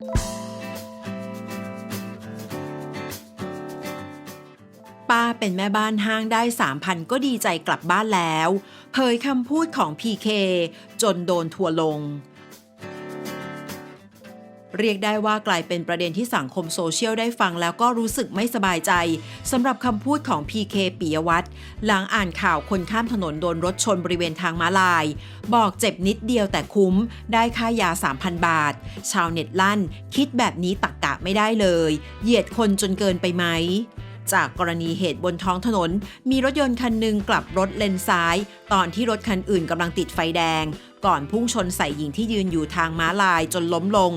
ป้าเป็นแม่บ้านห้างได้ 3,000 ก็ดีใจกลับบ้านแล้ว เผยคำพูดของพีเคจนโดนทัวลง เรียกได้ว่ากลายเป็นประเด็นที่สังคมโซเชียลได้ฟังแล้วก็รู้สึกไม่สบายใจสำหรับคำพูดของ PK ปิยวัฒน์หลังอ่านข่าวคนข้ามถนนโดนรถชนบริเวณทางม้าลาย บอกเจ็บนิดเดียวแต่คุ้ม ได้ค่ายา 3,000 บาท ชาวเน็ตลั่น คิดแบบนี้ตักกะไม่ได้เลย เหยียดคนจนเกินไปไหมจากกรณีเหตุบนท้องถนน มีรถยนต์คันหนึ่งกลับรถเลนซ้าย ตอนที่รถคันอื่นกำลังติดไฟแดง ก่อนพุ่งชนใส่หญิงที่ยืนอยู่ทางม้าลายจนล้มลง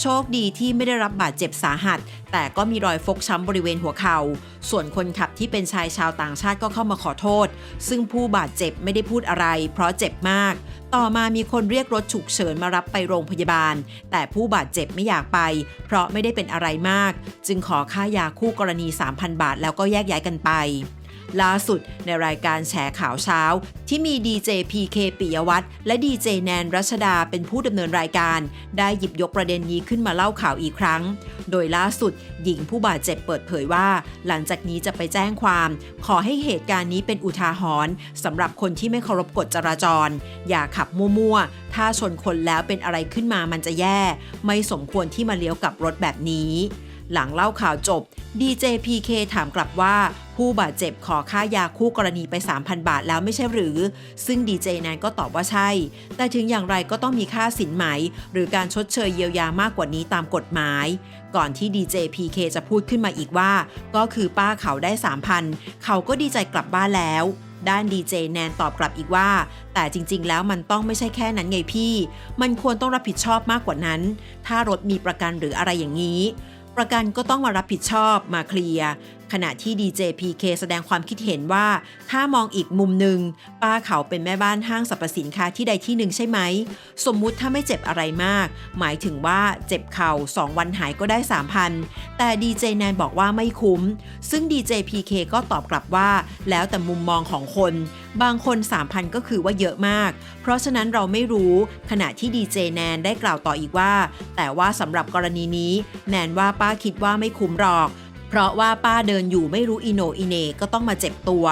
โชคดีที่ไม่ได้รับบาดเจ็บสาหัส แต่ก็มีรอยฟกช้ำบริเวณหัวเข่า ส่วนคนขับที่เป็นชายชาวต่างชาติก็เข้ามาขอโทษ ซึ่งผู้บาดเจ็บไม่ได้พูดอะไร เพราะเจ็บมาก ต่อมามีคนเรียกรถฉุกเฉินมารับไปโรงพยาบาล แต่ผู้บาดเจ็บไม่อยากไป เพราะไม่ได้เป็นอะไรมาก จึงขอค่ายาคู่กรณี 3,000 บาท แล้วก็แยกย้ายกันไป ล่าสุดในรายการแฉข่าวเช้า ที่มีดีเจพีเคปิยวัฒน์และดีเจแนนรัชดาเป็นผู้ดำเนินรายการ ได้หยิบยกประเด็นนี้ขึ้นมาเล่าข่าวอีกครั้ง โดยล่าสุดหญิงผู้บาดเจ็บเปิดเผยว่า หลังจากนี้จะไปแจ้งความ ขอให้เหตุการณ์นี้เป็นอุทาหรณ์สำหรับคนที่ไม่เคารพกฎจราจร อย่าขับมั่วๆ ถ้าชนคนแล้วเป็นอะไรขึ้นมามันจะแย่ ไม่สมควรที่มาเลี้ยวกับรถแบบนี้ หลังเล่าข่าวจบดีเจพีเคถามกลับว่า ผู้บาดเจ็บขอค่ายาคู่กรณีไป 3,000 บาทแล้วไม่ใช่หรือ ซึ่งดีเจแนนก็ตอบว่าใช่ แต่ถึงอย่างไรก็ต้องมีค่าสินไหม หรือการชดเชยเยียวยามากกว่านี้ตามกฎหมาย ก่อนที่ดีเจพีเคจะพูดขึ้นมาอีกว่า ก็คือป้าเขาได้ 3,000 เขาก็ดีใจกลับบ้านแล้วด้านดีเจแนนตอบกลับอีกว่า แต่จริง ๆ แล้วมันต้องไม่ใช่แค่นั้นไงพี่ มันควรต้องรับผิดชอบมากกว่านั้น ถ้ารถมีประกันหรืออะไรอย่างนี้ ประกันก็ต้องมารับผิดชอบมาเคลียร์ขณะที่ดีเจพีเคแสดงความคิดเห็นว่า ถ้ามองอีกมุมหนึ่งป้าเขาเป็นแม่บ้านห้างสรรพสินค้าที่ใดที่หนึ่งใช่ไหม สมมุติถ้าไม่เจ็บอะไรมาก หมายถึงว่าเจ็บเข่า 2 วันหายก็ได้ 3,000 แต่ดีเจแนนบอกว่าไม่คุ้ม ซึ่งดีเจพีเคก็ตอบกลับว่า แล้วแต่มุมมองของคนบางคน 3,000 ก็คือว่าเยอะมาก เพราะฉะนั้นเราไม่รู้ขณะที่ดีเจแนนได้กล่าวต่ออีกว่า แต่ว่าสำหรับกรณีนี้ แนนว่าป้าคิดว่าไม่คุ้มหรอก เพราะว่าป้าเดินอยู่ไม่รู้อิโนอิเนก็ต้องมาเจ็บตัว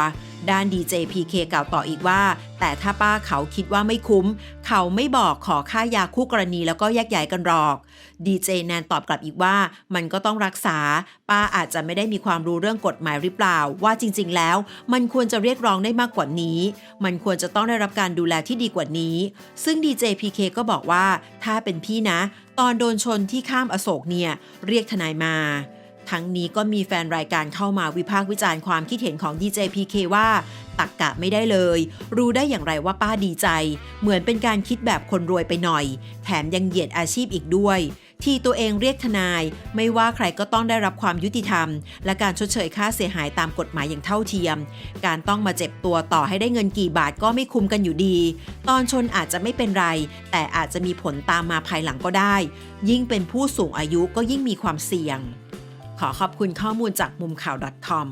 ด้านดีเจพีเคกล่าวต่ออีกว่า แต่ถ้าป้าเขาคิดว่าไม่คุ้ม เขาไม่บอกขอค่ายาคู่กรณีแล้วก็แยกย้ายกันหรอกดีเจแนนตอบกลับอีกว่า มันก็ต้องรักษา ป้าอาจจะไม่ได้มีความรู้เรื่องกฎหมายหรือเปล่า ว่าจริง ๆ แล้ว มันควรจะเรียกร้องได้มากกว่านี้ มันควรจะต้องได้รับการดูแลที่ดีกว่านี้ ซึ่งดีเจพีเคก็บอกว่าถ้าเป็นพี่นะ ตอนโดนชนที่ข้ามอโศกเนี่ยเรียกทนายมา ทั้งนี้ก็มีแฟนรายการเข้ามาวิพากษ์วิจารณ์ความคิดเห็นของ DJ PK ว่าตักกะไม่ได้เลย รู้ได้อย่างไรว่าป้าดีใจ เหมือนเป็นการคิดแบบคนรวยไปหน่อย แถมยังเหยียดอาชีพอีกด้วย ที่ตัวเองเรียกทนาย ไม่ว่าใครก็ต้องได้รับความยุติธรรม และการชดเชยค่าเสียหายตามกฎหมายอย่างเท่าเทียม การต้องมาเจ็บตัวต่อให้ได้เงินกี่บาทก็ไม่คุ้มกันอยู่ดี ตอนชนอาจจะไม่เป็นไร แต่อาจจะมีผลตามมาภายหลังก็ได้ ยิ่งเป็นผู้สูงอายุก็ยิ่งมีความเสี่ยง ขอขอบคุณข้อมูลจากมุมข่าว .com